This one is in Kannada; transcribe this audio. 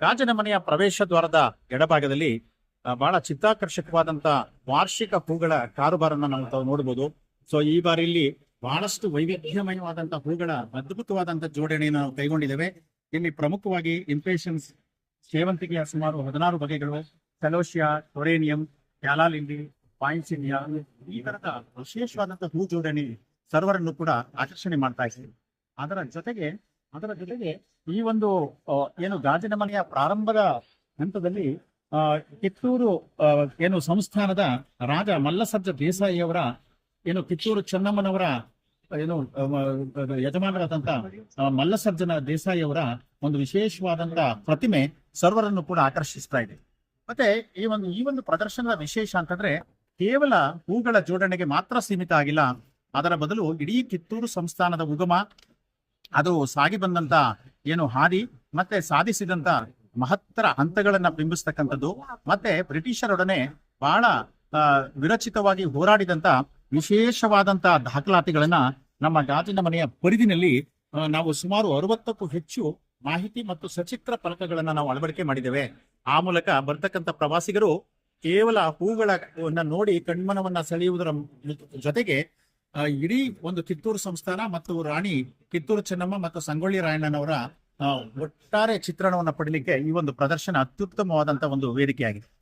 ಗಾಜಿನ ಮನೆಯ ಪ್ರವೇಶ ದ್ವಾರದ ಎಡಭಾಗದಲ್ಲಿ ಬಹಳ ಚಿತ್ತಾಕರ್ಷಕವಾದಂತ ವಾರ್ಷಿಕ ಹೂಗಳ ಕಾರುಬಾರನ್ನ ನಾವು ನೋಡಬಹುದು ಸೊ ಈ ಬಾರಿ ಇಲ್ಲಿ ಬಹಳಷ್ಟು ವೈವಿಧ್ಯಮಯವಾದಂತ ಹೂಗಳ ಅದ್ಭುತವಾದಂತ ಜೋಡಣೆಯನ್ನು ನಾವು ಕೈಗೊಂಡಿದ್ದೇವೆ. ಇಲ್ಲಿ ಪ್ರಮುಖವಾಗಿ ಇಂಪೇಷನ್ಸ್ ಸೇವಂತಿಗೆಯ ಸುಮಾರು ಹದಿನಾರು ಬಗೆಗಳು. ಸೆಲೋಷಿಯಾ, ಟೊರೇನಿಯಂ ಕ್ಯಾಲಾಲಿಂಡಿ ಪಾಯಿನ್ಸಿನಿಯಾ ಈ ತರದ ವಿಶೇಷವಾದಂತಹ ಹೂ ಜೋಡಣೆ ಸರ್ವರನ್ನು ಕೂಡ ಆಕರ್ಷಣೆ ಮಾಡ್ತಾ ಇದೆ. ಅದರ ಜೊತೆಗೆ ಅದರ ಜೊತೆಗೆ ಈ ಒಂದು ಏನು ಗಾಜಿನ ಮನೆಯ ಪ್ರಾರಂಭದ ಹಂತದಲ್ಲಿ ಕಿತ್ತೂರು ಏನು ಸಂಸ್ಥಾನದ ರಾಜ ಮಲ್ಲಸಜ್ಜ ದೇಸಾಯಿಯವರ, ಏನು ಕಿತ್ತೂರು ಚೆನ್ನಮ್ಮನವರ, ಏನು ಯಜಮಾನರಾದಂತ ಮಲ್ಲಸರ್ಜನ ದೇಸಾಯಿ ಅವರ ಒಂದು ವಿಶೇಷವಾದಂತ ಪ್ರತಿಮೆ ಸರ್ವರನ್ನು ಕೂಡ ಆಕರ್ಷಿಸ್ತಾ ಇದೆ. ಮತ್ತೆ ಈ ಒಂದು ಈ ಒಂದು ಪ್ರದರ್ಶನದ ವಿಶೇಷ ಅಂತಂದ್ರೆ ಕೇವಲ ಹೂಗಳ ಜೋಡಣೆಗೆ ಮಾತ್ರ ಸೀಮಿತ ಆಗಿಲ್ಲ. ಅದರ ಬದಲು ಇಡೀ ಕಿತ್ತೂರು ಸಂಸ್ಥಾನದ ಉಗಮ ಅದು ಸಾಗಿ ಬಂದಂತ ಏನು ಹಾದಿ ಮತ್ತೆ ಸಾಧಿಸಿದಂತ ಮಹತ್ತರ ಹಂತಗಳನ್ನ ಬಿಂಬಿಸ್ತಕ್ಕಂಥದ್ದು. ಮತ್ತೆ ಬ್ರಿಟಿಷರೊಡನೆ ಬಹಳ ವಿರಚಿತವಾಗಿ ಹೋರಾಡಿದಂತ ವಿಶೇಷವಾದಂತ ದಾಖಲಾತಿಗಳನ್ನ ನಮ್ಮ ಗಾಜಿನ ಮನೆಯ ಪರಿಧಿನಲ್ಲಿ ನಾವು ಸುಮಾರು ಅರವತ್ತಕ್ಕೂ ಹೆಚ್ಚು ಮಾಹಿತಿ ಮತ್ತು ಸಚಿತ್ರ ಫಲಕಗಳನ್ನ ನಾವು ಅಳವಡಿಕೆ ಮಾಡಿದ್ದೇವೆ. ಆ ಮೂಲಕ ಬರ್ತಕ್ಕಂಥ ಪ್ರವಾಸಿಗರು ಕೇವಲ ಹೂಗಳನ್ನ ನೋಡಿ ಕಣ್ಮನವನ್ನ ಸೆಳೆಯುವುದರ ಜೊತೆಗೆ ಇಡೀ ಒಂದು ಕಿತ್ತೂರು ಸಂಸ್ಥಾನ ಮತ್ತು ರಾಣಿ ಕಿತ್ತೂರು ಚೆನ್ನಮ್ಮ ಮತ್ತು ಸಂಗೊಳ್ಳಿ ರಾಯಣ್ಣನವರ ಒಟ್ಟಾರೆ ಚಿತ್ರಣವನ್ನು ಪಡಲಿಕ್ಕೆ ಈ ಒಂದು ಪ್ರದರ್ಶನ ಅತ್ಯುತ್ತಮವಾದಂತಹ ಒಂದು ವೇದಿಕೆಯಾಗಿದೆ.